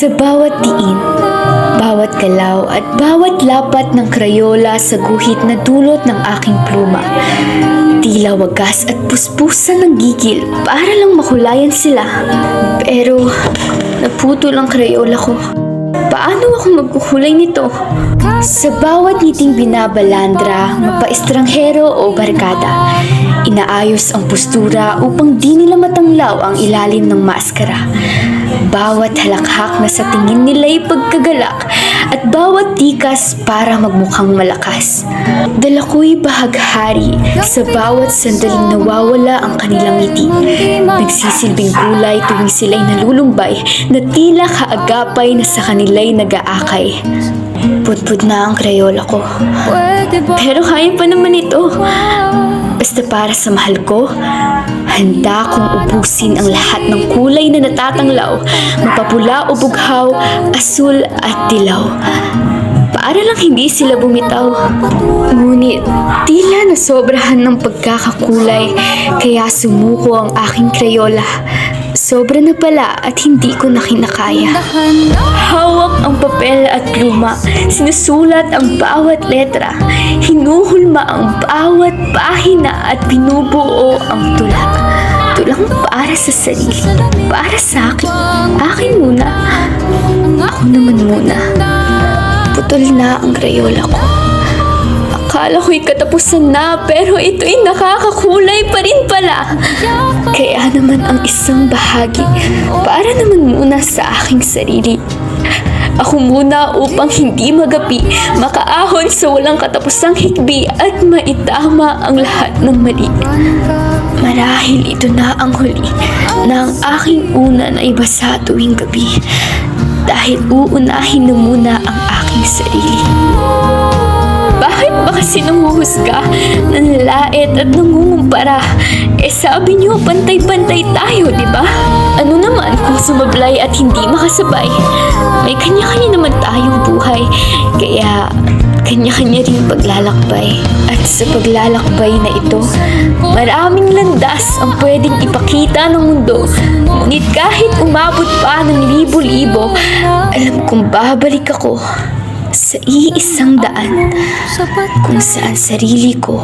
Sa bawat diin, bawat galaw at bawat lapat ng krayola sa guhit na dulot ng aking pluma. Tila wagas at puspusan ng gigil para lang mahulayan sila. Pero naputol ang krayola ko. Paano ako magkukulay nito? Sa bawat ngiting binabalandra, mapa-estranghero o barkada, inaayos ang postura upang di nila matanglaw ang ilalim ng maskara. Bawat halakhak na sa tingin nila'y pagkagalak at bawat tikas para magmukhang malakas. Dala ko'y bahaghari sa bawat sandaling nawawala ang kanilang ngiti. Nagsisilbing kulay tuwing sila'y nalulumbay na tila kaagapay na sa kanila'y nag-aakay. Pudpud na ang krayola ko. Pero kaya pa naman ito. Basta para sa mahal ko, handa kong ubusin ang lahat ng kulay na natatanglaw, mapapula o bughaw, asul at dilaw. Para lang hindi sila bumitaw. Ngunit tila nasobrahan ng pagkakakulay, kaya sumuko ang aking krayola. Sobra na pala at hindi ko na kinakaya. Hawak ang papel at pluma, sinusulat ang bawat letra, hinuhulma ang bawat pahina at binubuo ang tulak. Tulang para sa sarili, para sa akin. Akin muna. Ako naman muna. Putol na ang krayola ko. Akala ko'y katapusan na pero ito'y nakakakulay pa rin pala. Kaya naman ang isang bahagi para naman muna sa aking sarili. Ako muna upang hindi magapi, makaahon sa walang katapusang hikbi at maitama ang lahat ng mali. Marahil ito na ang huli na ang aking una na ibasa tuwing gabi dahil uunahin na muna ang aking sarili. Bakit ba kasi nanguhusga, nanlalait at nangungumpara? Eh sabi niyo, pantay-pantay tayo, di ba? Ano naman kung sumablay at hindi makasabay? May kanya-kanya naman tayong buhay, kaya kanya-kanya rin paglalakbay. At sa paglalakbay na ito, maraming landas ang pwedeng ipakita ng mundo. Ngunit kahit umabot pa ng libo-libo, alam kong babalik ako sa iisang daan kung saan sarili ko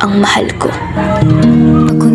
ang mahal ko. Ako